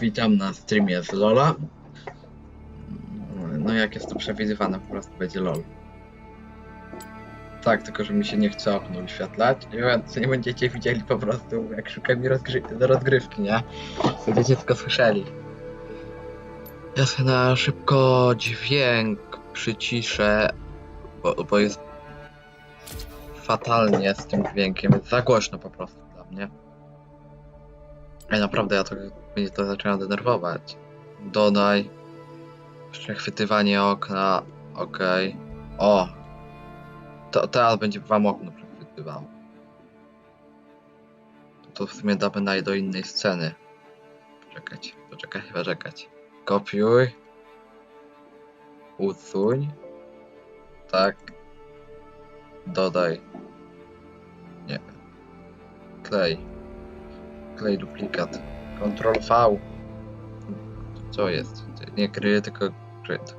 Witam na streamie z Lola. No jak jest to przewidywane, po prostu będzie LOL. Tak, tylko że mi się nie chce okno wyświetlać, więc nie będziecie widzieli po prostu jak szukam mi rozgry rozgrywki, nie? Będziecie tylko słyszeli. Ja sobie na szybko dźwięk przyciszę, bo, bo jest fatalnie z tym dźwiękiem, jest za głośno po prostu dla mnie. Ej, naprawdę, ja to mnie to zaczyna denerwować. Dodaj. Przechwytywanie okna. Okej. O! To teraz będzie wam okno przechwytywało. To w sumie damy naj do innej sceny. Poczekać, poczekać, poczekać. Kopiuj. Usuń. Tak. Dodaj. Nie. Klej. Klej duplikat. Ctrl V. Co jest? Nie kryje, tylko kryt.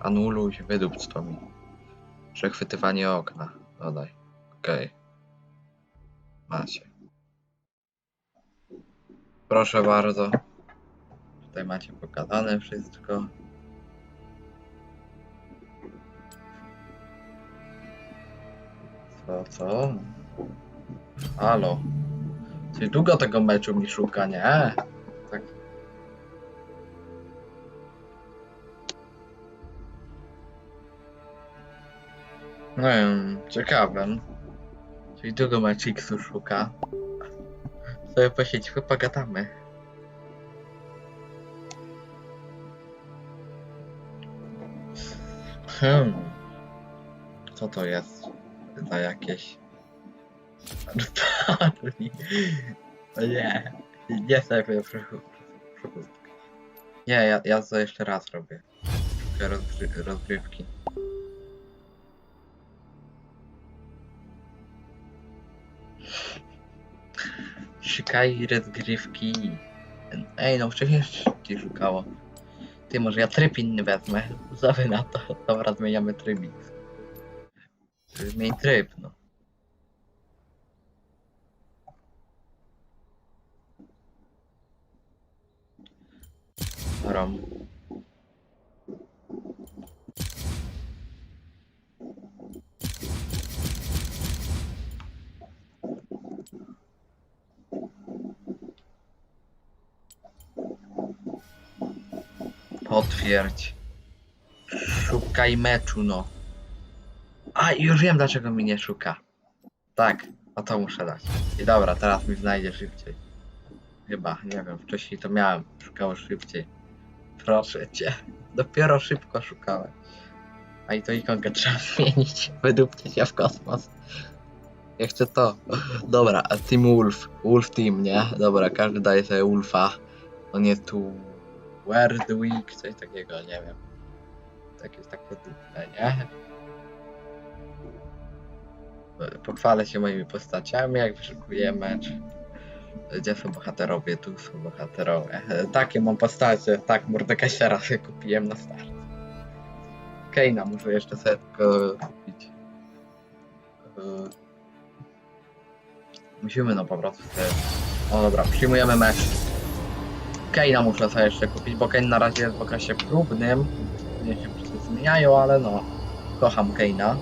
Anuluj, wydupc to mi. Przechwytywanie okna. Dodaj. Okej. Macie. Proszę bardzo. Tutaj macie pokazane wszystko. Co, co? Halo. Czyli długo tego meczu mi szuka, nie? Tak. No wiem, ciekawe. Czyli długo Mexiksu szuka. Sobie posiedźmy, pogadamy. Hmm. Co to jest? Za jakieś... Czarni. O nie. Nie sobie przechód. Nie, ja, ja to jeszcze raz robię. Szukaj rozgry rozgrywki. Szukaj rozgrywki. Ej, no wcześniej ci szukało. Ty, może ja tryb inny wezmę. Zawy na to. Dobra, zmieniamy trybik. Zmień tryb, no. Rom. Potwierdź. Szukaj meczu, no. A, już wiem dlaczego mi nie szuka. Tak, o to muszę dać. I dobra, teraz mi znajdzie szybciej. Chyba, nie wiem, wcześniej to miałem, szukało szybciej. Proszę cię, dopiero szybko szukałem. A i to ikonkę trzeba zmienić, wydupcie się w kosmos. Chcę to. Dobra, a Team Wolf, Wolf Team, nie? Dobra, każdy daje sobie Wolfa. On jest tu... Where the week, coś takiego, nie wiem. Tak jest takie dupne, nie? Pochwalę się moimi postaciami, jak wyszukuję mecz. Gdzie są bohaterowie? Tu są bohaterowie. Takie mam postacie. Tak, Mordekaisiera sobie kupiłem na start. Keina muszę jeszcze sobie tylko kupić. E, Musimy no po prostu sobie... O dobra, przyjmujemy mecz. Keina muszę sobie jeszcze kupić, bo Kane na razie jest w okresie próbnym. Nie się zmieniają, ale no. Kocham Keina.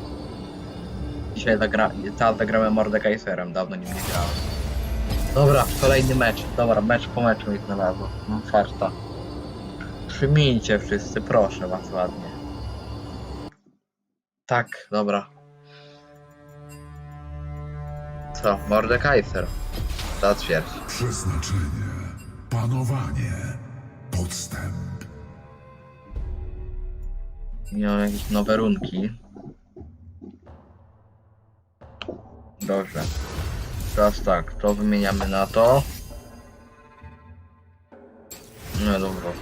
Dzisiaj zagra... teraz zagrałem Mordekaiserem, dawno nim nie grałem. Dobra, kolejny mecz. Dobra, mecz po meczu mi znalazło. Mam farta. Przyjmijcie wszyscy, proszę was ładnie. Tak, dobra. Co? Mordekaiser. Zatwierdź. Przeznaczenie, panowanie, podstęp. Miałem jakieś nowe runki. Dobrze. Teraz tak, to wymieniamy na to. No dobra.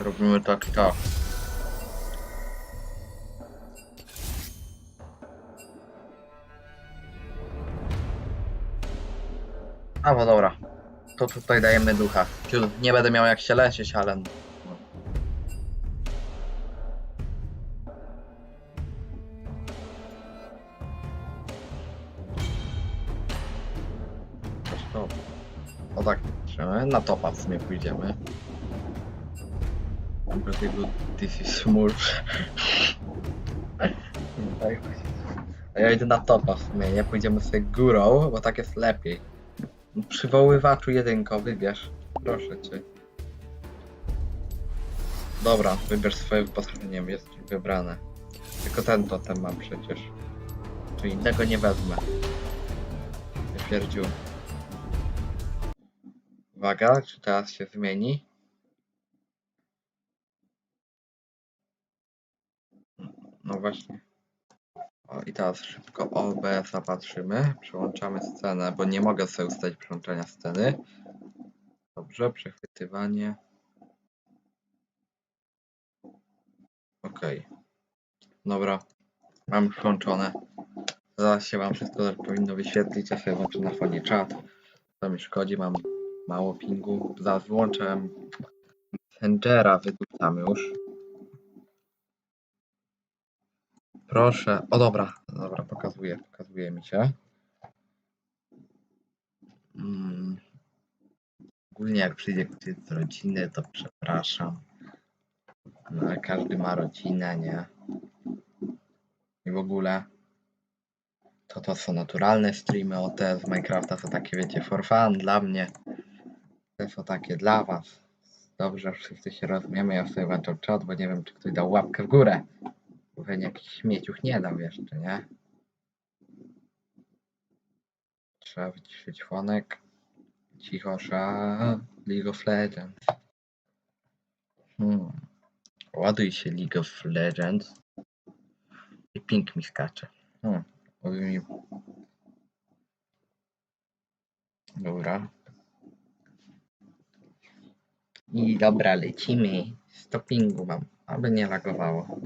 Robimy tak, tak. A, bo dobra. To tutaj dajemy ducha. Nie będę miał jak się leczyć, ale... Na topa w sumie pójdziemy. Dlatego this is. Tak. A ja idę na topa w sumie, nie? Pójdziemy sobie górą, bo tak jest lepiej. Przywoływaczu jedynko, wybierz. Proszę cię. Dobra, wybierz swoje wyposażenie, jest wybrane. Tylko ten totem mam przecież. Czy innego nie wezmę. Wypierdził. Uwaga, czy teraz się zmieni? No właśnie. O, i teraz szybko OBS-a patrzymy. Przełączamy scenę, bo nie mogę sobie ustalić przełączania sceny. Dobrze, przechwytywanie. Okej. Dobra. Mam włączone. Zaraz się wam wszystko powinno wyświetlić. Ja sobie włączę na fonie czat. To mi szkodzi, mam mało pingu. Zaraz włączę Messengera, wydupcam już. Proszę. O dobra, dobra, pokazuje, pokazuje mi się. Mm. Ogólnie jak przyjdzie ktoś z rodziny, to przepraszam. No ale każdy ma rodzinę, nie? I w ogóle to to są naturalne streamy, o te z Minecrafta są takie, wiecie, for fun dla mnie. Te są takie dla was. Dobrze, wszyscy się rozumiemy, ja sobie włączam czat, bo nie wiem, czy ktoś dał łapkę w górę. Pewnie jakiś śmieciuch nie dał jeszcze, nie? Trzeba wyciszyć fonek. Cichosza. League of Legends. Hmm. Ładuj się League of Legends. I ping mi skacze. Hmm. Mi... Dobra. I dobra, lecimy. Stoppingu mam, aby nie lagowało.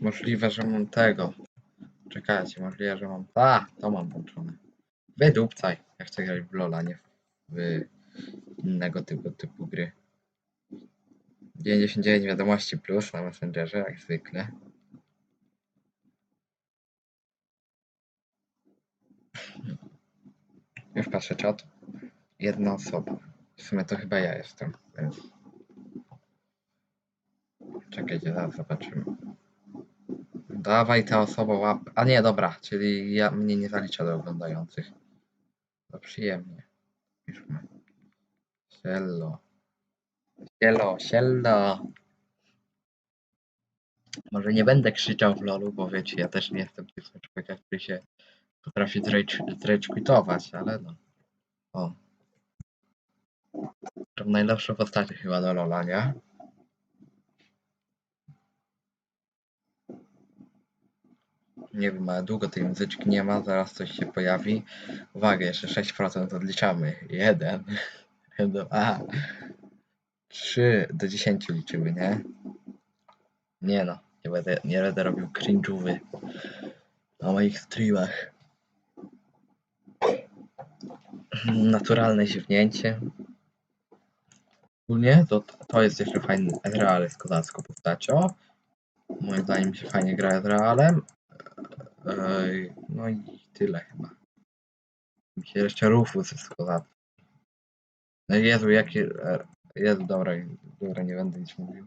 Możliwe, że mam tego. Czekajcie, możliwe, że mam... A, to mam włączone. Wydupcaj. Ja chcę grać w Lola, nie w innego typu, typu gry. 99 wiadomości plus na Messengerze, jak zwykle. Już patrzę czat. Jedna osoba. W sumie to chyba ja jestem, więc... Czekajcie, zaraz zobaczymy. Dawaj ta osoba łap... A nie, dobra, czyli ja, mnie nie zalicza do oglądających. To przyjemnie. Piszmy. Siello. Sielo, siello. Może nie będę krzyczał w lolu, bo wiecie, ja też nie jestem tym człowiekiem, który się potrafi zrage- ale no. O. To najlepsze postacie chyba do lola, nie? Nie wiem, ale długo tej muzyczki nie ma, zaraz coś się pojawi. Uwaga, jeszcze 6% odliczamy. 1, 2, 3 do 10 liczymy, nie? Nie no, nie będę, nie będę robił cringe'ówy na moich streamach. Naturalne ziewnięcie. Ogólnie to, to jest jeszcze fajny Ezreal jest kozacką postacią. Moim zdaniem się fajnie gra Ezrealem. No i tyle chyba. Mi się jeszcze Rufus jest kozacki. No Jezu, jaki... e, Jezu, dobra, dobra, nie będę nic mówił.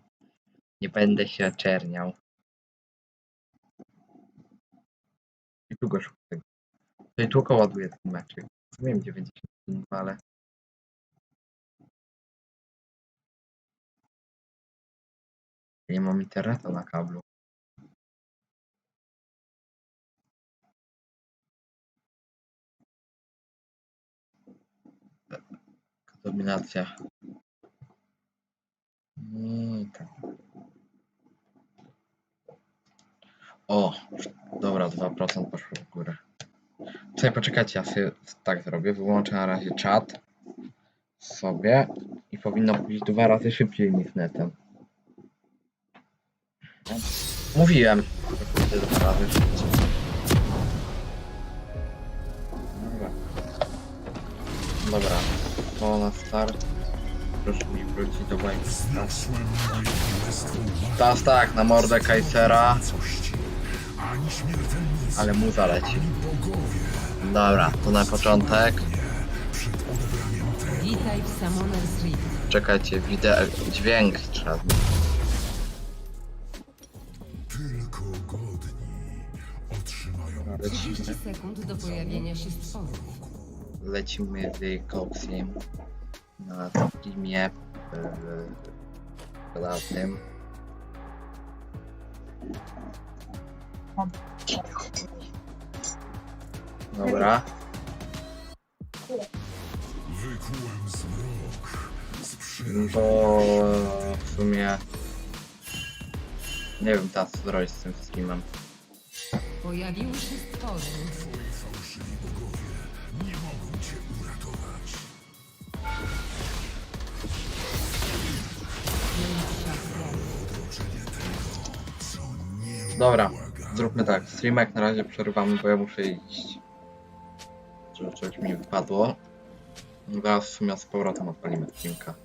Nie będę się czerniał. I długo szukam tego. Tutaj długo ładuję ten meczek. Wiem 90 minut, ale... Nie mam internetu na kablu. Dominacja. Tak. O, dobra, 2% poszło w górę. Czekaj, poczekajcie, ja sobie tak zrobię. Wyłączę na razie czat sobie i powinno pójść dwa razy szybciej niż netem. Mówiłem. Dobra. Dobra, to na start. Proszę mi wrócić do bajki. Teraz tak, na mordę Kajsera, ale mu zaleci. Dobra, to na początek. Witaj w Rift. Czekajcie, wideo, dźwięk trzeba. Otrzymają 30 sekund do pojawienia się stworów. Lecimy z Coxiem na streamie e, prywatnym. Dobra, Wykułem zmrok z no to w sumie nie wiem teraz co zrobić z tym streamem. Się. Twoi fałszywi bogowie nie mogą cię uratować. Dobra, zróbmy tak. Streamek na razie przerywamy, bo ja muszę iść. Czy coś mi wypadło. Zaraz w sumie z powrotem odpalimy streamka.